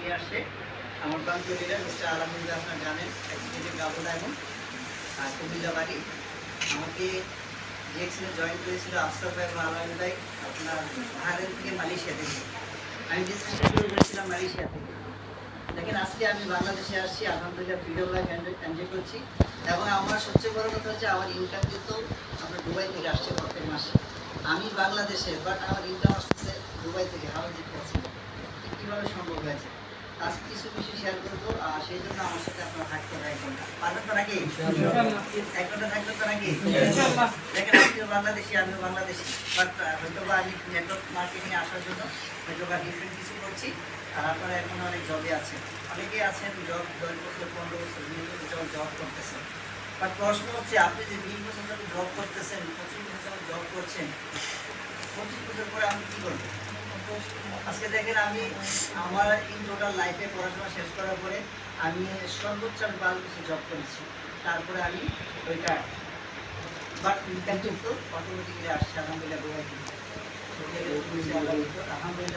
নিয়ে আসছে। আমার প্রান্তীয় লিডার মিস্টার আলহামদুলিল্লাহ আপনারা জানেন এক্সিকিউটিভ গাবো ডায়মন্ড আর কুমিল্লা বাড়ি আমাকে ডিএক্সএলে জয়েন করেছিল আফসার ভাই ভাই, আপনার ভারত থেকে মালয়েশিয়া থেকে। আমি বিজনেসটা মালয়েশিয়া থেকে। দেখেন, আজকে আমি বাংলাদেশে আসছি, আলহামদুলিল্লাহ ফ্রিডম লাইফ এনজয় করছি। এবং আমার সবচেয়ে বড় কথা হচ্ছে, আমার ইনকাম কিন্তু আমরা দুবাই থেকে আসছে প্রত্যেক মাসে। আমি বাংলাদেশে বাট আমার ইনকাম দুবাই থেকে কীভাবে সম্ভব হয়েছে কিছু শেয়ার করব আর সেই জন্য আমার সাথে থাকতে হবে এক ঘণ্টা। নাকি? এক ঘণ্টা তো নাকি? দেখেন বাংলাদেশি, আমিও বাংলাদেশি বাট হয়তো বা আমি নেটওয়ার্ক আসার জন্য হয়তো বা ডিফারেন্ট কিছু করছি এখন অনেক জবে অনেকেই আছেন জব দশ বছর পনেরো বছর, বিশ বছর জব করতেছেন। বাট প্রশ্ন হচ্ছে, আপনি যে বিশ বছর ধরে জব করতেছেন, পঁচিশ বছর জব করছেন, পঁচিশ বছর পরে আপনি কী করবেন? আজকে দেখেন আমি আমার ইন টোটাল লাইফে পড়াশোনা শেষ করার পরে আমি সর্বোচ্চ আমি বারো বছর জব করেছি। তারপরে আমি ওইটা বাট ইনকাম কিন্তু অটোমেটিকলি আসছে আলহামদুলিল্লাহ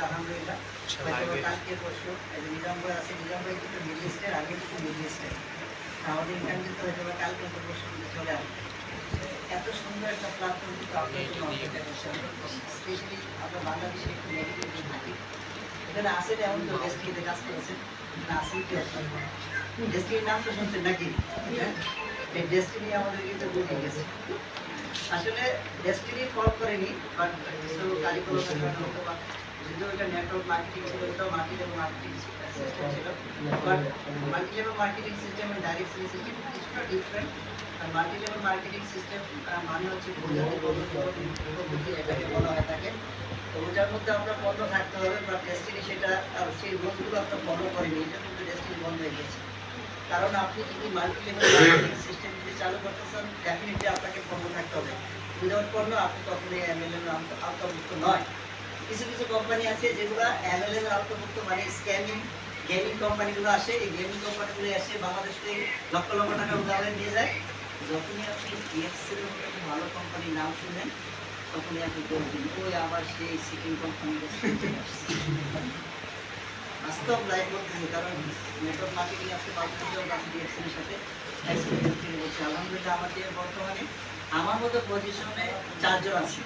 আলহামদুলিল্লাহ কালকে পরশু আছে কিন্তু মিডল ইস্টের আগে কিন্তু মিডল ইস্টের আমাদের ইনকাম কিন্তু হয়তো কালকে পরশু চলে আসবে। এত সুন্দর একটা প্ল্যাটফর্ম কিন্তু আপনার জন্য অপেক্ষা স্পেশালি আমরা বাংলাদেশে একটু এখানে আসেন এমন তো ডেস্টিনিতে কাজ করেছেন না আসেন কি ডেস্টিনির নাম তো শুনছেন নাকি হ্যাঁ? এই ডেস্টিনি আমাদের কিন্তু বুঝে গেছে আসলে ডেস্টিনি ফল করেনি বাট কিছু কারিকুলামের কারণে হতো বা যদিও এটা নেটওয়ার্ক মার্কেটিং ছিল ওটাও মার্কেট এবং মার্কেটিং সিস্টেম ছিল but multi level marketing system এবং ডাইরেক্ট সেলিং সিস্টেম কিছুটা ডিফারেন্ট আর মাল্টি লেভেল মার্কেটিং সিস্টেম মানে হচ্ছে বোঝাতে পদ্ধতি পদ্ধতি এটাকে বলা হয় থাকে তো ওটার মধ্যে আমরা পণ্য থাকতে হবে, বা ডেস্টিনি সেটা সেই রোলগুলো আমরা ফলো করিনি জন্য কিন্তু ডেস্টিনি বন্ধ হয়ে গেছে। কারণ আপনি যদি মাল্টি লেভেল সিস্টেম যদি চালু করতে চান ডেফিনেটলি আপনাকে পণ্য থাকতে হবে। উইদাউট পণ্য, আপনি কখনোই এমএলএম আওতাভুক্ত নয়। কিছু কিছু কোম্পানি আছে যেগুলো এমএলএম আওতাভুক্ত মানে স্ক্যামিং গেমিং কোম্পানিগুলো আসে। এই গেমিং কোম্পানিগুলো এসে বাংলাদেশ থেকে লক্ষ লক্ষ টাকা উদাহরণ নিয়ে যায়। যখনই আপনি ডিএক্সের মতো ভালো কোম্পানির নাম শুনেন তখনই আপনি বলবেন ওই আবার সেই সিকিম কারণ নেটওয়ার্ক মার্কেটিং আছে পার্টনারশিপ আছে সাথে বলছে। আলহামদুলিল্লাহ বর্তমানে, আমার মতো পজিশনে চারজন আছে।